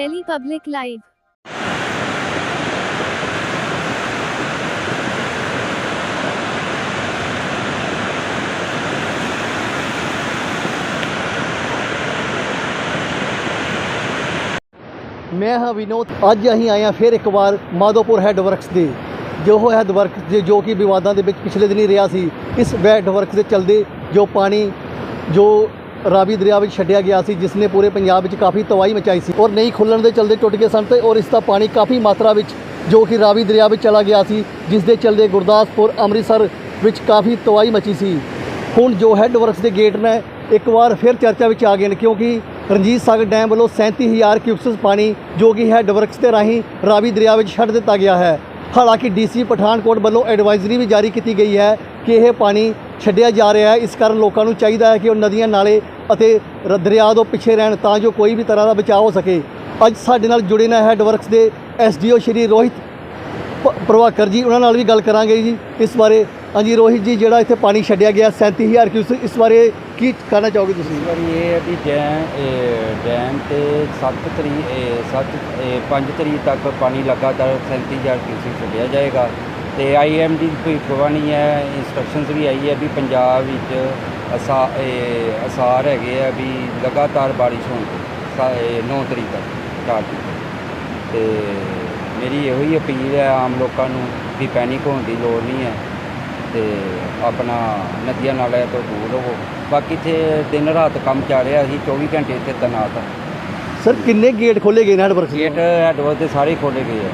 Delhi Public Live. ਮੈਂ ਹਾਂ ਵਿਨੋਦ ਅੱਜ ਅਸੀਂ ਆਏ ਹਾਂ ਫਿਰ ਇੱਕ ਵਾਰ ਮਾਧੋਪੁਰ ਹੈੱਡ ਵਰਕਸ ਦੇ ਜੋ ਉਹ ਹੈੱਡ ਵਰਕਸ ਦੇ, ਜੋ ਕਿ ਵਿਵਾਦਾਂ ਦੇ ਵਿੱਚ ਪਿਛਲੇ ਦਿਨੀ ਰਿਹਾ ਸੀ, ਇਸ ਹੈੱਡ ਵਰਕਸ ਦੇ ਚਲਦੇ ਜੋ ਪਾਣੀ, ਜੋ ਰਾਵੀ ਦਰਿਆ ਵਿੱਚ ਛੱਡਿਆ ਗਿਆ ਸੀ ਜਿਸ ਨੇ ਪੂਰੇ ਪੰਜਾਬ ਵਿੱਚ ਕਾਫੀ ਤਬਾਹੀ ਮਚਾਈ ਸੀ। ਔਰ ਨਹੀਂ ਖੁੱਲਣ ਦੇ ਚਲਦੇ ਟੁੱਟ ਗਏ ਸਨ ਤੇ ਔਰ ਇਸ ਦਾ ਪਾਣੀ ਕਾਫੀ ਮਾਤਰਾ ਵਿੱਚ, ਜੋ ਕਿ ਰਾਵੀ ਦਰਿਆ ਵਿੱਚ ਚਲਾ ਗਿਆ ਸੀ ਜਿਸ ਦੇ ਚਲਦੇ ਗੁਰਦਾਸਪੁਰ, ਅੰਮ੍ਰਿਤਸਰ ਵਿੱਚ ਕਾਫੀ ਤਬਾਹੀ ਮਚੀ ਸੀ। ਹੁਣ ਜੋ ਹੈੱਡ ਵਰਕਸ ਦੇ ਗੇਟ ਨੇ, ਇੱਕ ਵਾਰ ਫਿਰ ਚਰਚਾ ਵਿੱਚ ਆ ਗਏ ਨੇ, ਕਿਉਂਕਿ ਰਣਜੀਤ ਸਾਗਰ ਡੈਮ ਵੱਲੋਂ 37000 ਕਿਊਸਸ ਪਾਣੀ, ਜੋ ਕਿ ਹੈੱਡ ਵਰਕਸ ਦੇ ਰਾਹੀਂ ਰਾਵੀ ਦਰਿਆ ਵਿੱਚ ਛੱਡ ਦਿੱਤਾ ਗਿਆ ਹੈ। ਹਾਲਾਂਕਿ ਡੀਸੀ ਪਠਾਨਕੋਟ ਵੱਲੋਂ ਐਡਵਾਈਜ਼ਰੀ ਵੀ ਜਾਰੀ ਕੀਤੀ ਗਈ ਹੈ ਕਿ ਇਹ ਪਾਣੀ ਛੱਡਿਆ ਜਾ ਰਿਹਾ ਹੈ। ਇਸ ਕਾਰਨ ਲੋਕਾਂ ਨੂੰ ਚਾਹੀਦਾ ਹੈ ਕਿ ਉਹ ਨਦੀਆਂ, ਨਾਲੇ ਅਤੇ ਦਰਿਆ ਤੋਂ ਪਿੱਛੇ ਰਹਿਣ ਤਾਂ ਜੋ ਕੋਈ ਵੀ ਤਰ੍ਹਾਂ ਦਾ ਬਚਾਅ ਹੋ ਸਕੇ। ਅੱਜ ਸਾਡੇ ਨਾਲ ਜੁੜੇ ਨੇ ਹੈੱਡ ਵਰਕਸ ਦੇ ਐਸਡੀਓ ਸ਼੍ਰੀ ਰੋਹਿਤ ਪ- ਪ੍ਰਭਾਕਰ ਜੀ। ਉਹਨਾਂ ਨਾਲ ਵੀ ਗੱਲ ਕਰਾਂਗੇ ਜੀ ਇਸ ਬਾਰੇ। ਹਾਂਜੀ, ਰੋਹਿਤ ਜੀ, ਜਿਹੜਾ ਇੱਥੇ ਪਾਣੀ ਛੱਡਿਆ ਗਿਆ 37000 ਕਿਊਸਕ, ਇਸ ਬਾਰੇ ਕੀ ਕਹਿਣਾ ਚਾਹੋਗੇ ਤੁਸੀਂ? ਇਸ ਵਾਰੀ ਇਹ ਹੈ ਵੀ ਡੈਮ ਡੈਮ ਤੇ 7 ਤਰੀਕ 7 5 ਤਰੀਕ ਤੱਕ ਪਾਣੀ ਲਗਾਤਾਰ 37000 ਕਿਊਸੈਕ ਛੱਡਿਆ ਜਾਏਗਾ। ਤੇ ਆਈਐਮਡੀ ਦੀ ਭਵਿੱਖਬਾਣੀ ਹੈ ਇੰਸਟਰਕਸ਼ਨਸ ਵੀ ਆਈ ਹੈ ਵੀ ਪੰਜਾਬ ਵਿੱਚ ਅਸਾ ਇਹ ਅਸਾਰ ਹੈਗੇ ਆ ਵੀ ਲਗਾਤਾਰ ਬਾਰਿਸ਼ ਹੋਣ ਦੇ 9 ਤਰੀਕ ਤੱਕ ਸਟਾਰਟ ਤੇ ਮੇਰੀ ਇਹੋ ਹੀ ਅਪੀਲ ਹੈ ਆਮ ਲੋਕਾਂ ਨੂੰ ਵੀ ਪੈਨਿਕ ਹੋਣ ਦੀ ਲੋੜ ਨਹੀਂ ਹੈ ਤੇ ਆਪਣਾ ਨਦੀਆਂ ਨਾਲਿਆਂ ਤੋਂ ਦੂਰ ਰਹੋ। ਬਾਕੀ ਇੱਥੇ ਦਿਨ ਰਾਤ ਕੰਮ ਚੱਲ ਰਿਹਾ ਅਸੀਂ 24 ਘੰਟੇ ਇੱਥੇ ਤੈਨਾਤ ਹਾਂ ਸਰ ਕਿੰਨੇ ਗੇਟ ਖੋਲੇ ਗਏ ਨੇ ਹੈੱਡ ਵਰਕਸ ਗੇਟ ਹੈਡਵਰ ਦੇ ਸਾਰੇ ਖੋਲੇ ਗਏ ਆ।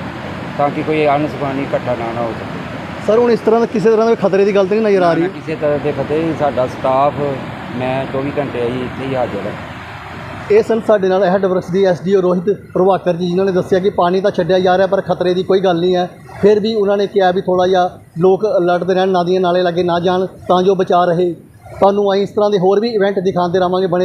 ਤਾਂ ਕਿ ਕੋਈ ਅਨਸਫਾਨੀ ਇਕੱਠਾ ਨਾ ਨਾ ਹੋ ਸਕੇ। ਸਰ ਹੁਣ ਇਸ ਤਰ੍ਹਾਂ ਦਾ ਕਿਸੇ ਤਰ੍ਹਾਂ ਦੇ ਖਤਰੇ ਦੀ ਗੱਲ ਤਾਂ ਨਹੀਂ ਨਜ਼ਰ ਆ ਰਹੀ? ਕਿਸੇ ਤਰ੍ਹਾਂ ਦੇ ਖਤਰੇ ਨਹੀਂ, ਸਾਡਾ ਸਟਾਫ ਮੈਂ 24 ਘੰਟੇ ਅਸੀਂ ਇੱਥੇ ਹੀ ਹਾਜ਼ਰ ਹਾਂ। ਇਹ ਸਨ ਸਾਡੇ ਨਾਲ ਹੈੱਡ ਵਰਕਸ ਦੀ ਐਸਡੀਓ ਰੋਹਿਤ ਪ੍ਰਭਾਕਰ ਜੀ ਜਿਨ੍ਹਾਂ ਨੇ ਦੱਸਿਆ ਕਿ ਪਾਣੀ ਤਾਂ ਛੱਡਿਆ ਜਾ ਰਿਹਾ ਪਰ ਖਤਰੇ ਦੀ ਕੋਈ ਗੱਲ ਨਹੀਂ ਹੈ। ਫਿਰ ਵੀ ਉਹਨਾਂ ਨੇ ਕਿਹਾ ਵੀ ਥੋੜਾ ਜਿਹਾ ਲੋਕ ਅਲਰਟ ਦੇ ਰਹਿਣ ਨਦੀਆਂ ਨਾਲੇ ਲੱਗੇ ਨਾ ਜਾਣ ਤਾਂ ਜੋ ਬਚਾ ਰਹੇ। ਤੁਹਾਨੂੰ ਅਸੀਂ ਇਸ ਤਰ੍ਹਾਂ ਦੇ ਹੋਰ ਵੀ ਇਵੈਂਟ ਦਿਖਾਉਂਦੇ ਰਹਾਂਗੇ ਬਣੇ